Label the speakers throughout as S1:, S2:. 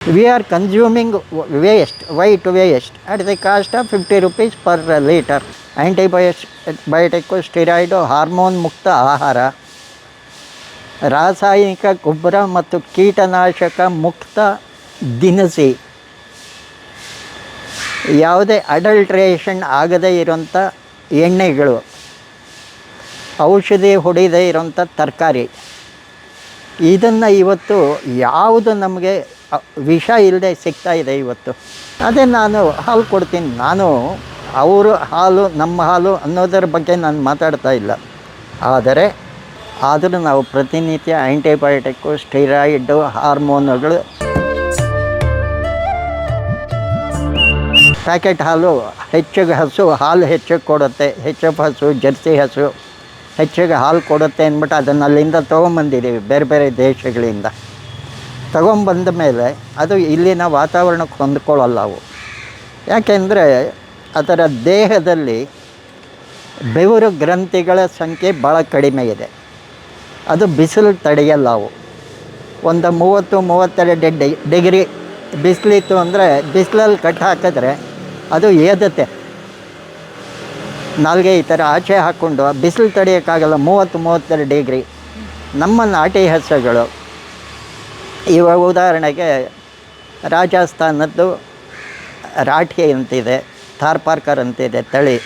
S1: we are consuming w- waste, white waste at the cost of 50 rupees per liter. Antibiotic steroid hormone ಮುಕ್ತ ಆಹಾರ ರಾಸಾಯನಿಕ ಗೊಬ್ಬರ ಮತ್ತು ಕೀಟನಾಶಕ ಮುಕ್ತ ದಿನಸಿ ಯಾವುದೇ ಅಡಲ್ಟ್ರೇಷನ್ ಆಗದೇ ಇರೋಂಥ ಎಣ್ಣೆಗಳು ಔಷಧಿ ಹೊಡಿದೇ ಇರೋಂಥ ತರಕಾರಿ. ಇದನ್ನು ಇವತ್ತು ಯಾವುದು ನಮಗೆ ವಿಷ ಇಲ್ಲದೆ ಸಿಗ್ತಾ ಇದೆ ಇವತ್ತು. ಅದೇ ನಾನು ಹಾಲು ಕೊಡ್ತೀನಿ. ನಾನು ಅವರು ಹಾಲು, ನಮ್ಮ ಹಾಲು ಅನ್ನೋದರ ಬಗ್ಗೆ ನಾನು ಮಾತಾಡ್ತಾ ಇಲ್ಲ. ಆದರೆ ಆದರೂ ನಾವು ಪ್ರತಿನಿತ್ಯ ಆ್ಯಂಟಿಬಯೋಟಿಕ್ಕು ಸ್ಟೀರಾಯ್ಡು ಹಾರ್ಮೋನುಗಳು ಪ್ಯಾಕೆಟ್ ಹಾಲು ಹೆಚ್ಚಿಗೆ ಹಸು, ಹಾಲು ಹೆಚ್ಚಿಗೆ ಕೊಡುತ್ತೆ. ಹೆಚ್ಚು ಹಸು, ಜರ್ಸಿ ಹಸು ಹೆಚ್ಚಿಗೆ ಹಾಲು ಕೊಡುತ್ತೆ ಅಂದ್ಬಿಟ್ಟು ಅದನ್ನು ಅಲ್ಲಿಂದ ತೊಗೊಂಬಂದಿದ್ದೀವಿ ಬೇರೆ ಬೇರೆ ದೇಶಗಳಿಂದ. ತಗೊಂಬಂದ ಮೇಲೆ ಅದು ಇಲ್ಲಿನ ವಾತಾವರಣಕ್ಕೆ ಹೊಂದ್ಕೊಳ್ಳಲ್ಲ ಅವು ಯಾಕೆಂದರೆ ಅದರ ದೇಹದಲ್ಲಿ ಬೆವರು ಗ್ರಂಥಿಗಳ ಸಂಖ್ಯೆ ಭಾಳ ಕಡಿಮೆ ಇದೆ. ಅದು ಬಿಸಿಲು ತಡೆಯಲ್ಲ ಅವು ಒಂದು ಮೂವತ್ತು, ಮೂವತ್ತೆರಡು ಡಿ, ಡಿಗ್ರಿ ಬಿಸಿಲಿತ್ತು ಅಂದರೆ ಬಿಸಿಲಲ್ಲಿ ಕಟ್ ಹಾಕಿದ್ರೆ ಅದು ಏದತ್ತೆ. ನಾಲ್ಗೆ ಈ ಥರ ಆಚೆ ಹಾಕ್ಕೊಂಡು ಬಿಸಿಲು ತಡೆಯೋಕ್ಕಾಗಲ್ಲ ಮೂವತ್ತು, ಮೂವತ್ತೆರಡು ಡಿಗ್ರಿ. ನಮ್ಮ ನಾಟಿ ಹಸುಗಳು ಇವಾಗ ಉದಾಹರಣೆಗೆ ರಾಜಸ್ಥಾನದ್ದು ರಾಠಿ ಅಂತಿದೆ ಥಾರ್ಪಾರ್ಕರ್ ಅಂತಿದೆ ತಳಿ.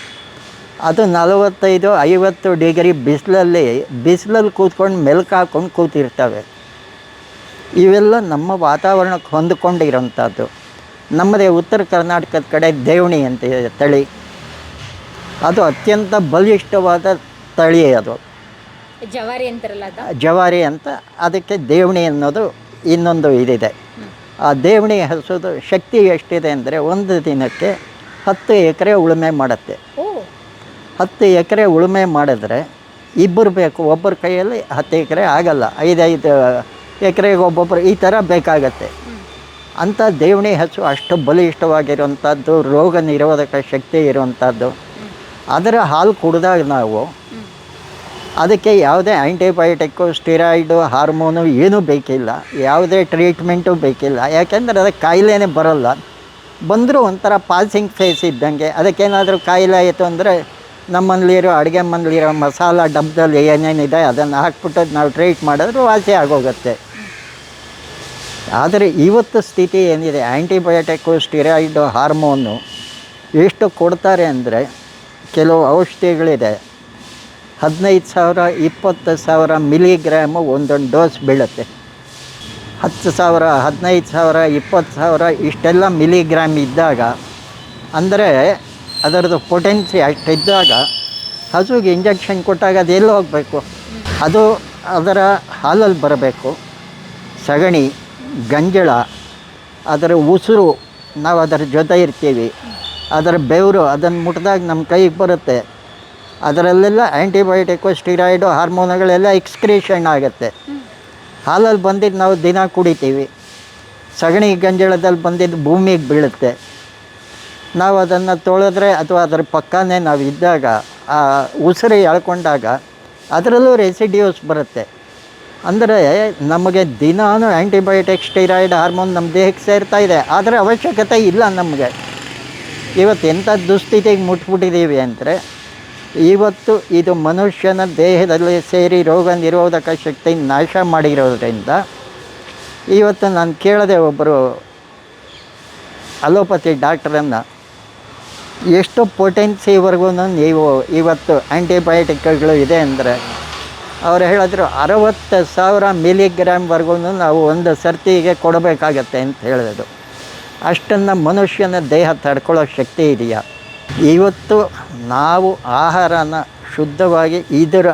S1: ಅದು ನಲವತ್ತೈದು ಐವತ್ತು ಡಿಗ್ರಿ ಬಿಸಿಲಲ್ಲಿ ಬಿಸಿಲಲ್ಲಿ ಕೂತ್ಕೊಂಡು ಮೆಲ್ಕು ಹಾಕ್ಕೊಂಡು ಕೂತಿರ್ತವೆ. ಇವೆಲ್ಲ ನಮ್ಮ ವಾತಾವರಣಕ್ಕೆ ಹೊಂದಿಕೊಂಡಿರೋಂಥದ್ದು. ನಮ್ಮದೇ ಉತ್ತರ ಕರ್ನಾಟಕದ ಕಡೆ ದೇವಣಿ ಅಂತಿದೆ ತಳಿ. ಅದು ಅತ್ಯಂತ ಬಲಿಷ್ಠವಾದ ತಳಿ ಅದು.
S2: ಜವಾರಿ ಅಂತಾರಲ್ಲ
S1: ಜವಾರಿ ಅಂತ ಅದಕ್ಕೆ ದೇವಣಿ ಅನ್ನೋದು ಇನ್ನೊಂದು ಇದಿದೆ. ಆ ದೇವಣಿ ಹಸುದು ಶಕ್ತಿ ಎಷ್ಟಿದೆ ಅಂದರೆ ಒಂದು ದಿನಕ್ಕೆ ಹತ್ತು ಎಕರೆ ಉಳುಮೆ ಮಾಡುತ್ತೆ.
S2: ಓ.
S1: ಹತ್ತು ಎಕರೆ ಉಳುಮೆ ಮಾಡಿದ್ರೆ ಇಬ್ಬರು ಬೇಕು ಒಬ್ಬರ ಕೈಯಲ್ಲಿ ಹತ್ತು ಎಕರೆ ಆಗಲ್ಲ ಐದೈದು ಎಕರೆಗೆ ಒಬ್ಬೊಬ್ಬರು ಈ ಥರ ಬೇಕಾಗತ್ತೆ. ಅಂಥ ದೇವಣಿ ಹಸು ಅಷ್ಟು ಬಲಿಷ್ಠವಾಗಿರುವಂಥದ್ದು ರೋಗ ನಿರೋಧಕ ಶಕ್ತಿ ಇರುವಂಥದ್ದು. ಅದರ ಹಾಲು ಕುಡಿದಾಗ ನಾವು ಅದಕ್ಕೆ ಯಾವುದೇ ಆ್ಯಂಟಿಬಯೋಟಿಕ್ಕು ಸ್ಟಿರಾಯ್ಡು, ಹಾರ್ಮೋನು ಏನೂ ಬೇಕಿಲ್ಲ. ಯಾವುದೇ ಟ್ರೀಟ್ಮೆಂಟು ಬೇಕಿಲ್ಲ. ಯಾಕೆಂದರೆ ಅದಕ್ಕೆ ಕಾಯಿಲೆನೇ ಬರೋಲ್ಲ. ಬಂದರೂ ಒಂಥರ ಪಾಸಿಂಗ್ ಫೇಸ್ ಇದ್ದಂಗೆ. ಅದಕ್ಕೇನಾದರೂ ಕಾಯಿಲೆ ಆಯಿತು ಅಂದರೆ ನಮ್ಮಲ್ಲಿರೋ ಅಡುಗೆ ಮನೇಲಿರೋ ಮಸಾಲ ಡಬ್ಬದಲ್ಲಿ ಏನೇನಿದೆ ಅದನ್ನು ಹಾಕ್ಬಿಟ್ಟು ನಾವು ಟ್ರೀಟ್ ಮಾಡಿದ್ರೆ ವಾಸಿ ಆಗೋಗುತ್ತೆ. ಆದರೆ ಇವತ್ತು ಸ್ಥಿತಿ ಏನಿದೆ? ಆ್ಯಂಟಿಬಯೋಟಿಕ್ಕು ಸ್ಟಿರಾಯ್ಡು, ಹಾರ್ಮೋನು ಎಷ್ಟು ಕೊಡ್ತಾರೆ ಅಂದರೆ ಕೆಲವು ಔಷಧಿಗಳಿದೆ. ಹದಿನೈದು ಸಾವಿರ, ಇಪ್ಪತ್ತು ಸಾವಿರ ಮಿಲಿಗ್ರಾಮು ಒಂದೊಂದು ಡೋಸ್ ಬೀಳುತ್ತೆ. ಹತ್ತು ಸಾವಿರ, ಹದಿನೈದು ಸಾವಿರ, ಇಪ್ಪತ್ತು ಸಾವಿರ ಇಷ್ಟೆಲ್ಲ ಮಿಲಿಗ್ರಾಮ್ ಇದ್ದಾಗ, ಅಂದರೆ ಅದರದ್ದು ಪೊಟೆನ್ಸಿ ಅಷ್ಟಿದ್ದಾಗ ಹಸುಗೆ ಇಂಜೆಕ್ಷನ್ ಕೊಟ್ಟಾಗ ಅದು ಎಲ್ಲಿ ಹೋಗಬೇಕು? ಅದು ಅದರ ಹಾಲಲ್ಲಿ ಬರಬೇಕು. ಸಗಣಿ, ಗಂಜಳ, ಅದರ ಉಸಿರು ನಾವು ಅದರ ಜೊತೆ ಇರ್ತೀವಿ. ಅದರ ಬೆವರು ಅದನ್ನು ಮುಟ್ಟಿದಾಗ ನಮ್ಮ ಕೈಗೆ ಬರುತ್ತೆ. ಅದರಲ್ಲೆಲ್ಲ ಆ್ಯಂಟಿಬಯೋಟಿಕ್ಕು ಸ್ಟಿರಾಯ್ಡು ಹಾರ್ಮೋನುಗಳೆಲ್ಲ ಎಕ್ಸ್ಕ್ರೀಷನ್ ಆಗುತ್ತೆ. ಹಾಲಲ್ಲಿ ಬಂದಿದ್ದು ನಾವು ದಿನ ಕುಡಿತೀವಿ. ಸಗಣಿ ಗಂಜಳದಲ್ಲಿ ಬಂದಿದ್ದು ಭೂಮಿಗೆ ಬೀಳುತ್ತೆ. ನಾವು ಅದನ್ನು ತೊಳೆದ್ರೆ ಅಥವಾ ಅದರ ಪಕ್ಕನೇ ನಾವು ಇದ್ದಾಗ, ಆ ಉಸಿರು ಎಳ್ಕೊಂಡಾಗ ಅದರಲ್ಲೂ ರೆಸಿಡ್ಯೂಸ್ ಬರುತ್ತೆ. ಅಂದರೆ ನಮಗೆ ದಿನಾನು ಆ್ಯಂಟಿಬಯೋಟಿಕ್ ಸ್ಟಿರಾಯ್ಡ್ ಹಾರ್ಮೋನ್ ನಮ್ಮ ದೇಹಕ್ಕೆ ಸೇರ್ತಾ ಇದೆ. ಆದರೆ ಅವಶ್ಯಕತೆ ಇಲ್ಲ ನಮಗೆ. ಇವತ್ತು ಎಂಥ ದುಸ್ಥಿತಿಗೆ ಮುಟ್ಬಿಟ್ಟಿದ್ದೀವಿ ಅಂದರೆ ಇವತ್ತು ಇದು ಮನುಷ್ಯನ ದೇಹದಲ್ಲಿ ಸೇರಿ ರೋಗ ನಿರೋಧಕ ಶಕ್ತಿ ನಾಶ ಮಾಡಿರೋದ್ರಿಂದ ಇವತ್ತು ನಾನು ಕೇಳಿದೆ ಒಬ್ಬರು ಅಲೋಪತಿ ಡಾಕ್ಟ್ರನ್ನು, ಎಷ್ಟು ಪೊಟೆನ್ಸಿವರೆಗೂ ನೀವು ಇವತ್ತು ಆ್ಯಂಟಿಬಯೋಟಿಕ್ಗಳು ಇದೆ ಅಂದರೆ, ಅವ್ರು ಹೇಳಿದ್ರು ಅರವತ್ತು ಸಾವಿರ ಮಿಲಿಗ್ರಾಮ್ವರೆಗೂ ನಾವು ಒಂದು ಸರ್ತಿಗೆ ಕೊಡಬೇಕಾಗತ್ತೆ ಅಂತ ಹೇಳಿದ್ರು. ಅಷ್ಟನ್ನು ಮನುಷ್ಯನ ದೇಹ ತಡ್ಕೊಳ್ಳೋ ಶಕ್ತಿ ಇದೆಯಾ? ಇವತ್ತು ನಾವು ಆಹಾರನ ಶುದ್ಧವಾಗಿ ಇದರ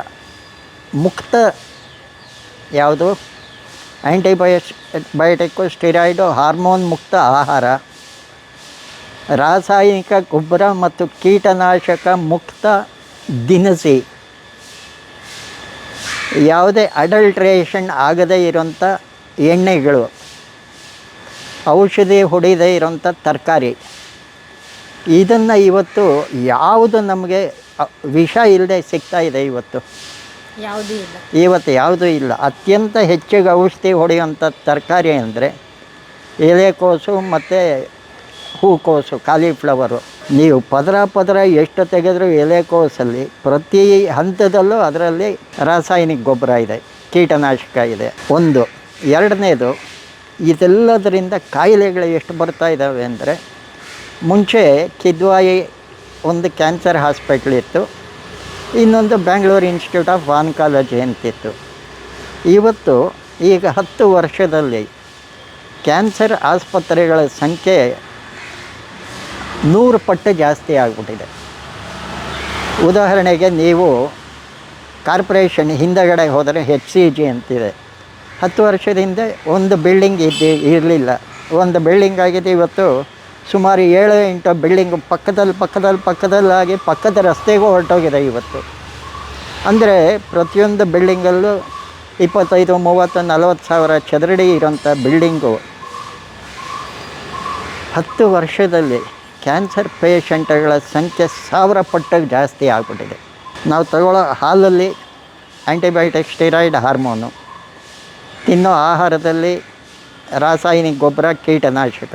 S1: ಮುಕ್ತ ಯಾವುದು? ಆ್ಯಂಟಿಬಯೋಸ್ ಬಯೋಟಿಕ್ಕು ಸ್ಟಿರಾಯ್ಡು ಹಾರ್ಮೋನ್ ಮುಕ್ತ ಆಹಾರ, ರಾಸಾಯನಿಕ ಗೊಬ್ಬರ ಮತ್ತು ಕೀಟನಾಶಕ ಮುಕ್ತ ದಿನಸಿ. ಯಾವುದೇ ಅಡಲ್ಟ್ರೇಷನ್ ಆಗದೇ ಇರೋಂಥ ಎಣ್ಣೆಗಳು, ಔಷಧಿ ಹೊಡಿದೇ ಇರೋಂಥ ತರಕಾರಿ. ಇದನ್ನು ಇವತ್ತು ಯಾವುದು ನಮಗೆ ವಿಷ ಇಲ್ಲದೆ ಸಿಗ್ತಾ ಇದೆ ಇವತ್ತು?
S2: ಯಾವುದೂ ಇಲ್ಲ.
S1: ಇವತ್ತು ಯಾವುದೂ ಇಲ್ಲ. ಅತ್ಯಂತ ಹೆಚ್ಚಿಗೆ ಔಷಧಿ ಹೊಡೆಯುವಂಥ ತರಕಾರಿ ಅಂದರೆ ಎಲೆಕೋಸು ಮತ್ತು ಹೂಕೋಸು ಕಾಲಿಫ್ಲವರು ನೀವು ಪದರ ಪದರ ಎಷ್ಟು ತೆಗೆದರೂ ಎಲೆಕೋಸಲ್ಲಿ ಪ್ರತಿ ಹಂತದಲ್ಲೂ ಅದರಲ್ಲಿ ರಾಸಾಯನಿಕ ಗೊಬ್ಬರ ಇದೆ ಕೀಟನಾಶಕ ಇದೆ. ಒಂದು. ಎರಡನೇದು ಇದೆಲ್ಲದರಿಂದ ಕಾಯಿಲೆಗಳು ಎಷ್ಟು ಬರ್ತಾ ಇದ್ದಾವೆ ಅಂದರೆ ಮುಂಚೆ ಕಿದ್ವಾಯಿ ಒಂದು ಕ್ಯಾನ್ಸರ್ ಹಾಸ್ಪಿಟ್ಲ್ ಇತ್ತು. ಇನ್ನೊಂದು ಬ್ಯಾಂಗ್ಳೂರು ಇನ್ಸ್ಟಿಟ್ಯೂಟ್ ಆಫ್ ಆನ್ಕಾಲಜಿ ಅಂತಿತ್ತು. ಇವತ್ತು ಈಗ ಹತ್ತು ವರ್ಷದಲ್ಲಿ ಕ್ಯಾನ್ಸರ್ ಆಸ್ಪತ್ರೆಗಳ ಸಂಖ್ಯೆ ನೂರು ಪಟ್ಟು ಜಾಸ್ತಿ ಆಗಿಬಿಟ್ಟಿದೆ. ಉದಾಹರಣೆಗೆ ನೀವು ಕಾರ್ಪೊರೇಷನ್ ಹಿಂದಗಡೆ ಹೋದರೆ ಹೆಚ್ ಸಿ ಜಿ ಅಂತಿದೆ. ಹತ್ತು ವರ್ಷದಿಂದ ಒಂದು ಬಿಲ್ಡಿಂಗ್ ಇದ್ದು ಇರಲಿಲ್ಲ. ಒಂದು ಬಿಲ್ಡಿಂಗ್ ಆಗಿದೆ ಇವತ್ತು ಸುಮಾರು ಏಳು ಎಂಟು ಬಿಲ್ಡಿಂಗ್ ಪಕ್ಕದಲ್ಲಿ ಪಕ್ಕದಲ್ಲಿ ಪಕ್ಕದಲ್ಲಾಗಿ ಪಕ್ಕದ ರಸ್ತೆಗೂ ಹೊರಟೋಗಿದೆ ಇವತ್ತು. ಅಂದರೆ ಪ್ರತಿಯೊಂದು ಬಿಲ್ಡಿಂಗಲ್ಲೂ ಇಪ್ಪತ್ತೈದು, ಮೂವತ್ತು, ನಲವತ್ತು ಸಾವಿರ ಚದರಡಿ ಇರೋಂಥ ಬಿಲ್ಡಿಂಗು. ಹತ್ತು ವರ್ಷದಲ್ಲಿ ಕ್ಯಾನ್ಸರ್ ಪೇಷಂಟ್ಗಳ ಸಂಖ್ಯೆ ಸಾವಿರ ಪಟ್ಟು ಜಾಸ್ತಿ ಆಗ್ಬಿಟ್ಟಿದೆ. ನಾವು ತಗೊಳ್ಳೋ ಹಾಲಲ್ಲಿ ಆ್ಯಂಟಿಬಯೋಟಿಕ್ ಸ್ಟಿರಾಯ್ಡ್ ಹಾರ್ಮೋನು. ತಿನ್ನೋ ಆಹಾರದಲ್ಲಿ ರಾಸಾಯನಿಕ ಗೊಬ್ಬರ ಕೀಟನಾಶಕ.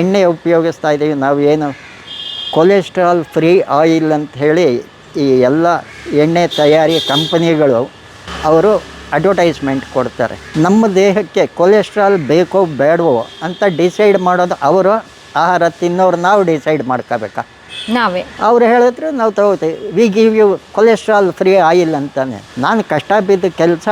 S1: ಎಣ್ಣೆ ಉಪಯೋಗಿಸ್ತಾ ಇದ್ದೀವಿ. ನಾವು ಏನು ಕೊಲೆಸ್ಟ್ರಾಲ್ ಫ್ರೀ ಆಯಿಲ್ ಅಂತ ಹೇಳಿ ಈ ಎಲ್ಲ ಎಣ್ಣೆ ತಯಾರಿ ಕಂಪನಿಗಳು ಅವರು ಅಡ್ವರ್ಟೈಸ್ಮೆಂಟ್ ಕೊಡ್ತಾರೆ. ನಮ್ಮ ದೇಹಕ್ಕೆ ಕೊಲೆಸ್ಟ್ರಾಲ್ ಬೇಕೋ ಬೇಡವೋ ಅಂತ ಡಿಸೈಡ್ ಮಾಡೋದು ಅವರು ಆಹಾರ ತಿನ್ನೋರು ನಾವು ಡಿಸೈಡ್ ಮಾಡ್ಕೋಬೇಕಾ?
S2: ನಾವೇ.
S1: ಅವ್ರು ಹೇಳಿದ್ರು ನಾವು ತಗೋತೀವಿ. We give you cholesterol free oil ಅಂತಾನೆ. ನಾನು ಕಷ್ಟ ಬಿದ್ದು ಕೆಲಸ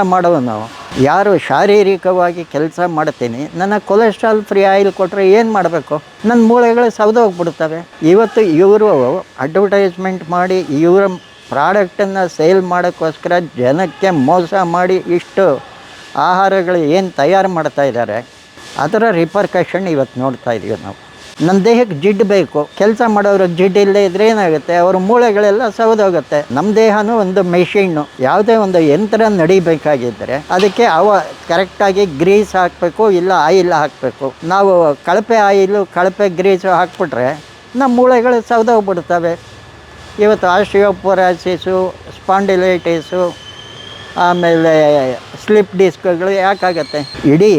S1: ನಾವು. ಯಾರು ಶಾರೀರಿಕವಾಗಿ ಕೆಲಸ ಮಾಡ್ತೀನಿ ನನ್ನ ಕೊಲೆಸ್ಟ್ರಾಲ್ ಫ್ರೀ ಆಯಿಲ್ ಕೊಟ್ಟರೆ ಏನು ಮಾಡಬೇಕು? ನನ್ನ ಮೂಳೆಗಳು ಸೌದೋಗ್ಬಿಡ್ತವೆ ಇವತ್ತು ಇವರು ಅಡ್ವರ್ಟೈಸ್ಮೆಂಟ್ ಮಾಡಿ ಇವರ ಪ್ರಾಡಕ್ಟನ್ನು ಸೇಲ್ ಮಾಡೋಕ್ಕೋಸ್ಕರ ಜನಕ್ಕೆ ಮೋಸ ಮಾಡಿ ಇಷ್ಟು ಆಹಾರಗಳು ಏನು ತಯಾರು ಮಾಡ್ತಾ ಇದ್ದಾರೆ ಅದರ ರಿಪರ್ಕಷನ್ ಇವತ್ತು ನೋಡ್ತಾ ಇದೀವಿ ನಾವು. ನಮ್ಮ ದೇಹಕ್ಕೆ ಜಿಡ್ ಬೇಕು, ಕೆಲಸ ಮಾಡೋರು ಜಿಡ್ ಇಲ್ಲದೆ ಇದ್ರೆ ಏನಾಗುತ್ತೆ? ಅವ್ರ ಮೂಳೆಗಳೆಲ್ಲ ಸೌದೋಗುತ್ತೆ ನಮ್ಮ ದೇಹನೂ ಒಂದು ಮೆಷಿನ್ನು. ಯಾವುದೇ ಒಂದು ಯಂತ್ರ ನಡಿಬೇಕಾಗಿದ್ದರೆ ಅದಕ್ಕೆ ಅವ ಕರೆಕ್ಟಾಗಿ ಗ್ರೀಸ್ ಹಾಕಬೇಕು, ಇಲ್ಲ ಆಯಿಲ್ ಹಾಕಬೇಕು. ನಾವು ಕಳಪೆ ಆಯಿಲು, ಕಳಪೆ ಗ್ರೀಸು ಹಾಕ್ಬಿಟ್ರೆ ನಮ್ಮ ಮೂಳೆಗಳು ಸೌದೋಗ್ಬಿಡ್ತವೆ ಇವತ್ತು ಆಸ್ಟಿಯೋಪೊರಾಸಿಸು, ಸ್ಪಾಂಡಿಲೈಟಿಸು ಆಮೇಲೆ ಸ್ಲಿಪ್ ಡಿಸ್ಕ್ಗಳು ಯಾಕಾಗತ್ತೆ? ಇಡೀ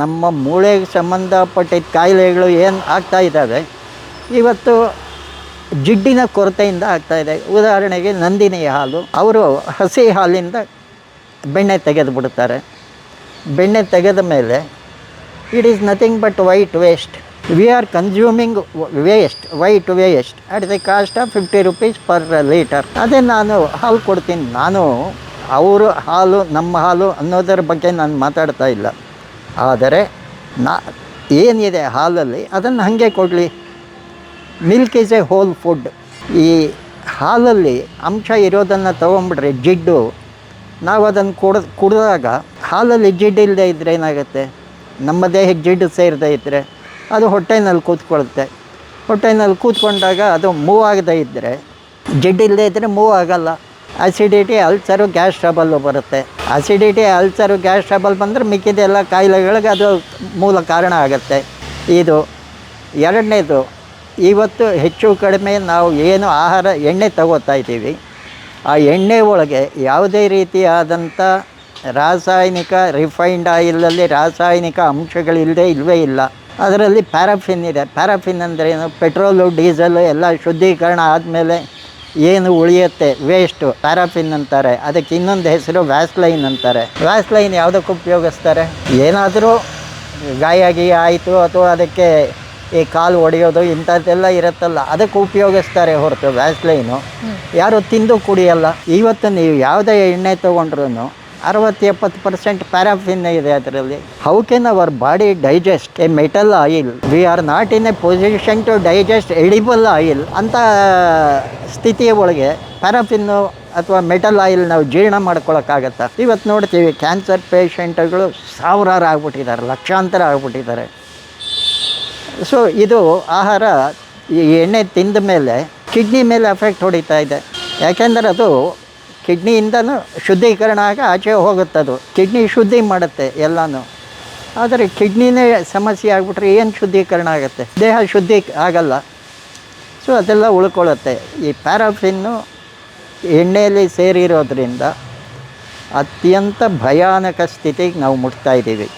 S1: ನಮ್ಮ ಮೂಳೆಗೆ ಸಂಬಂಧಪಟ್ಟಿದ್ದ ಕಾಯಿಲೆಗಳು ಏನು ಆಗ್ತಾ ಇದ್ದಾವೆ? ಇವತ್ತು ಜಿಡ್ಡಿನ ಕೊರತೆಯಿಂದ ಆಗ್ತಾ ಇದೆ. ಉದಾಹರಣೆಗೆ ನಂದಿನಿ ಹಾಲು. ಅವರು ಹಸಿ ಹಾಲಿಂದ ಬೆಣ್ಣೆ ತೆಗೆದು ಬಿಡ್ತಾರೆ ಬೆಣ್ಣೆ ತೆಗೆದ ಮೇಲೆ it is nothing but white waste we are consuming waste white waste at the cost of fifty rupees per litre ಅದೇ ನಾನು ಹಾಲು ಕೊಡ್ತೀನಿ. ನಾನು ಅವರು ಹಾಲು, ನಮ್ಮ ಹಾಲು ಅನ್ನೋದರ ಬಗ್ಗೆ ನಾನು ಮಾತಾಡ್ತಾ ಇಲ್ಲ. ಆದರೆ ನಾ, ಏನಿದೆ ಹಾಲಲ್ಲಿ, ಅದನ್ನು ಹಾಗೆ ಕೊಡಲಿ. Milk is a whole food ಈ ಹಾಲಲ್ಲಿ ಅಂಶ ಇರೋದನ್ನು ತೊಗೊಂಬಿಟ್ರೆ ಜಿಡ್ಡು. ನಾವು ಅದನ್ನು ಕುಡ ಕುಡಿದಾಗ ಹಾಲಲ್ಲಿ ಜಿಡ್ಡು ಇಲ್ಲದೆ ಇದ್ದರೆ ಏನಾಗುತ್ತೆ? ನಮ್ಮ ದೇಹಕ್ಕೆ ಜಿಡ್ಡು ಸೇರದೇ ಇದ್ದರೆ ಅದು ಹೊಟ್ಟೆನಲ್ಲಿ ಕೂತ್ಕೊಳ್ಳುತ್ತೆ. ಹೊಟ್ಟೆನಲ್ಲಿ ಕೂತ್ಕೊಂಡಾಗ ಅದು ಮೂವ್ ಆಗದೇ ಇದ್ದರೆ ಜಿಡ್ಡು ಇಲ್ಲದೆ ಇದ್ದರೆ ಮೂವ್ ಆಗಲ್ಲ. ಅಸಿಡಿಟಿ ಅಲ್ಸರು ಗ್ಯಾಸ್ ಟ್ರಬಲ್ಲು ಬರುತ್ತೆ. ಅಸಿಡಿಟಿ ಅಲ್ಸರು ಗ್ಯಾಸ್ ಟ್ರಬಲ್ ಬಂದರೆ ಮಿಕ್ಕಿದೆಲ್ಲ ಕಾಯಿಲೆಗಳಿಗೆ ಅದು ಮೂಲ ಕಾರಣ ಆಗುತ್ತೆ. ಇದು ಎರಡನೇದು, ಇವತ್ತು ಹೆಚ್ಚು ಕಡಿಮೆ ನಾವು ಏನು ಆಹಾರ, ಎಣ್ಣೆ ತಗೋತಾ ಇದ್ದೀವಿ. ಆ ಎಣ್ಣೆ ಒಳಗೆ ಯಾವುದೇ ರೀತಿಯಾದಂಥ ರಾಸಾಯನಿಕ ರಿಫೈನ್ಡ್ ಆಯಿಲಲ್ಲಿ ರಾಸಾಯನಿಕ ಅಂಶಗಳಿಲ್ಲದೆ ಇಲ್ಲವೇ ಇಲ್ಲ. ಅದರಲ್ಲಿ ಪ್ಯಾರಾಫಿನ್ ಇದೆ. ಪ್ಯಾರಾಫಿನ್ ಅಂದರೆ ಏನು? ಪೆಟ್ರೋಲು ಡೀಸೆಲು ಎಲ್ಲ ಶುದ್ಧೀಕರಣ ಆದಮೇಲೆ ಏನು ಉಳಿಯುತ್ತೆ? ವೇಸ್ಟು ಪ್ಯಾರಾಫಿನ್ ಅಂತಾರೆ. ಅದಕ್ಕೆ ಇನ್ನೊಂದು ಹೆಸರು ವ್ಯಾಸ್ಲೈನ್ ಅಂತಾರೆ. ವ್ಯಾಸ್ಲೈನ್ ಯಾವುದಕ್ಕೆ ಉಪಯೋಗಿಸ್ತಾರೆ? ಏನಾದರೂ ಗಾಯ ಗೀಯ ಆಯಿತು ಅಥವಾ ಅದಕ್ಕೆ ಈ ಕಾಲು ಒಡೆಯೋದು ಇಂಥದ್ದೆಲ್ಲ ಇರುತ್ತಲ್ಲ ಅದಕ್ಕೆ ಉಪಯೋಗಿಸ್ತಾರೆ ಹೊರತು ವ್ಯಾಸ್ಲೈನು ಯಾರು ತಿಂದು ಕುಡಿಯಲ್ಲ. ಇವತ್ತು ನೀವು ಯಾವುದೇ ಎಣ್ಣೆ ತೊಗೊಂಡ್ರು ಅರವತ್ತು ಎಪ್ಪತ್ತು ಪರ್ಸೆಂಟ್ ಪ್ಯಾರಾಫಿನ್ ಇದೆ ಅದರಲ್ಲಿ. How can our body digest a metal oil we are not in a position to digest edible oil ಅಂತ ಸ್ಥಿತಿಯ ಒಳಗೆ ಪ್ಯಾರಾಫಿನ್ನು ಅಥವಾ ಮೆಟಲ್ ಆಯಿಲ್ ನಾವು ಜೀರ್ಣ ಮಾಡ್ಕೊಳಕ್ಕಾಗತ್ತಾ? ಇವತ್ತು ನೋಡ್ತೀವಿ ಕ್ಯಾನ್ಸರ್ ಪೇಷಂಟ್ಗಳು ಸಾವಿರಾರು ಆಗ್ಬಿಟ್ಟಿದ್ದಾರೆ ಲಕ್ಷಾಂತರ ಆಗ್ಬಿಟ್ಟಿದ್ದಾರೆ. ಸೊ ಇದು ಆಹಾರ, ಈ ಎಣ್ಣೆ ತಿಂದ ಮೇಲೆ ಕಿಡ್ನಿ ಮೇಲೆ ಎಫೆಕ್ಟ್ ಹೊಡಿತಾ ಇದೆ. ಯಾಕೆಂದರೆ ಅದು ಕಿಡ್ನಿಯಿಂದನೂ ಶುದ್ಧೀಕರಣ ಆಗಿ ಆಚೆ ಹೋಗುತ್ತದು. ಕಿಡ್ನಿ ಶುದ್ಧಿ ಮಾಡುತ್ತೆ ಎಲ್ಲನೂ. ಆದರೆ ಕಿಡ್ನಿನೇ ಸಮಸ್ಯೆ ಆಗಿಬಿಟ್ರೆ ಏನು ಶುದ್ಧೀಕರಣ ಆಗುತ್ತೆ? ದೇಹ ಶುದ್ಧಿ ಆಗಲ್ಲ. ಸೊ ಅದೆಲ್ಲ ಉಳ್ಕೊಳ್ಳುತ್ತೆ. ಈ ಪ್ಯಾರಾಫಿನ್ನು ಎಣ್ಣೆಯಲ್ಲಿ ಸೇರಿರೋದ್ರಿಂದ ಅತ್ಯಂತ ಭಯಾನಕ ಸ್ಥಿತಿಗೆ ನಾವು ಮುಟ್ತಾ ಇದ್ದೀವಿ.